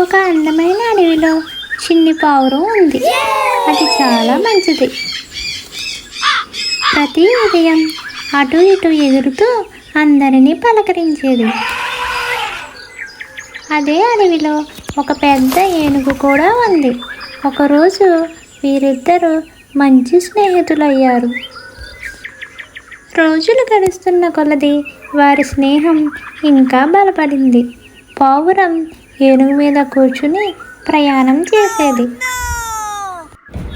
ఒక అందమైన అడవిలో చిన్ని పావురం ఉంది. అది చాలా మంచిది. ప్రతి ఉదయం అటు ఇటు ఎగురుతూ అందరినీ పలకరించేది. అదే అడవిలో ఒక పెద్ద ఏనుగు కూడా ఉంది. ఒకరోజు వీరిద్దరూ మంచి స్నేహితులయ్యారు. రోజులు గడుస్తున్న కొలది వారి స్నేహం ఇంకా బలపడింది. పావురం ఏనుగు మీద కూర్చుని ప్రయాణం చేసేది.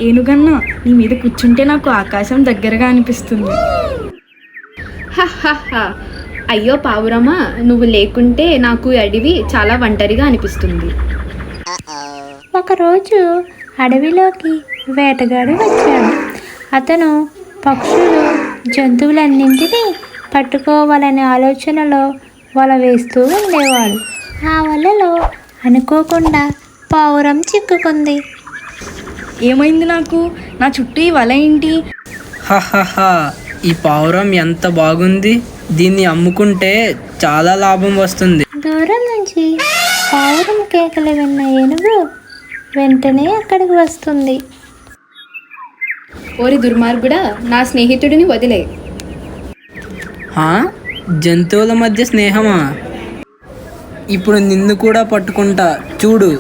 ఏనుగన్నా నీ మీద కూర్చుంటే నాకు ఆకాశం దగ్గరగా అనిపిస్తుంది. హహహ. అయ్యో పావురమా నువ్వు లేకుంటే నాకు ఈ అడవి చాలా ఒంటరిగా అనిపిస్తుంది. ఒకరోజు అడవిలోకి వేటగాడు వచ్చాడు. అతను పక్షులు జంతువులన్నింటినీ పట్టుకోవాలనే ఆలోచనలో వల వేస్తూ ఉండేవాడు. ఆ వలలో అనుకోకుండా పావురం చిక్కుకుంది. ఏమైంది నాకు? నా చుట్టూ ఈ వల ఏంటి? హహహా ఈ పావురం ఎంత బాగుంది? దీన్ని అమ్ముకుంటే చాలా లాభం వస్తుంది. దూరం నుంచి పావురం కేకలు విన్న ఏనుగు వెంటనే అక్కడికి వస్తుంది. ఓరి దుర్మార్గుడా నా స్నేహితుడిని వదిలే. హా జంతువుల మధ్య స్నేహమా? ఇప్పుడు నిన్ను కూడా పట్టుకుంటా. చూడు.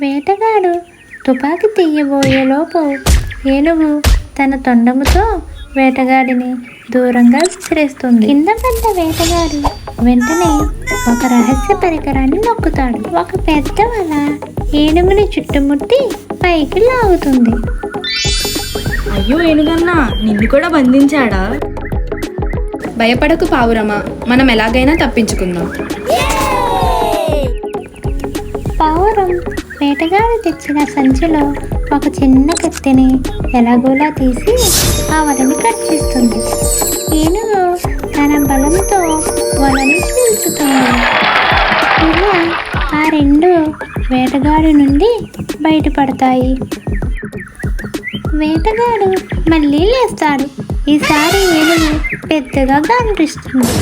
వేటగాడు తుపాకీ తీయబోయేలోపు ఏనుగు తన తొండముతో వేటగాడిని దూరంగా విసిరేస్తుంది. కింద పడ్డ వేటగాడు వెంటనే ఒక రహస్య పరికరాన్ని నొక్కుతాడు. ఒక పెద్ద వల ఏనుగుని చుట్టుముట్టి పైకి లాగుతుంది. అయ్యో ఏనుగన్నా నిన్ను కూడా బంధించాడా? భయపడకు పావురమా మనం ఎలాగైనా తప్పించుకుందాం. పావురం వేటగాడు తెచ్చిన సంచిలో ఒక చిన్న కత్తిని ఎలాగోలా తీసి ఆ వలని కట్ చేస్తుంది. ఏనుగు తన బలంతో వలని చీల్చుతుంది. ఇలా ఆ రెండు వేటగాడి నుండి బయటపడతాయి. వేటగాడు మళ్ళీ లేస్తాడు. ఈసారి ఏనుగు పెద్దగా కనిపిస్తుంది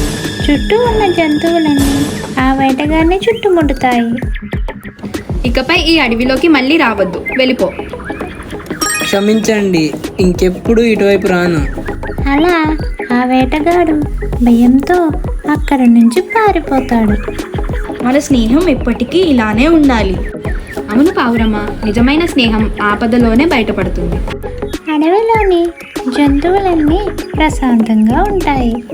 చుట్టూ ఉన్న జంతువులన్నీ ఆ వేటగాడిని చుట్టుముట్టుతాయి. ఇకపై ఈ అడవిలోకి మళ్ళీ రావద్దు. వెళ్ళిపో. క్షమించండి ఇంకెప్పుడు ఇటువైపు రాను. అలా ఆ వేటగాడు భయంతో అక్కడి నుంచి పారిపోతాడు. మన స్నేహం ఎప్పటికీ ఇలానే ఉండాలి. అవును పావురమా నిజమైన స్నేహం ఆపదలోనే బయటపడుతుంది. అడవిలోని జంతువులన్నీ ప్రశాంతంగా ఉంటాయి.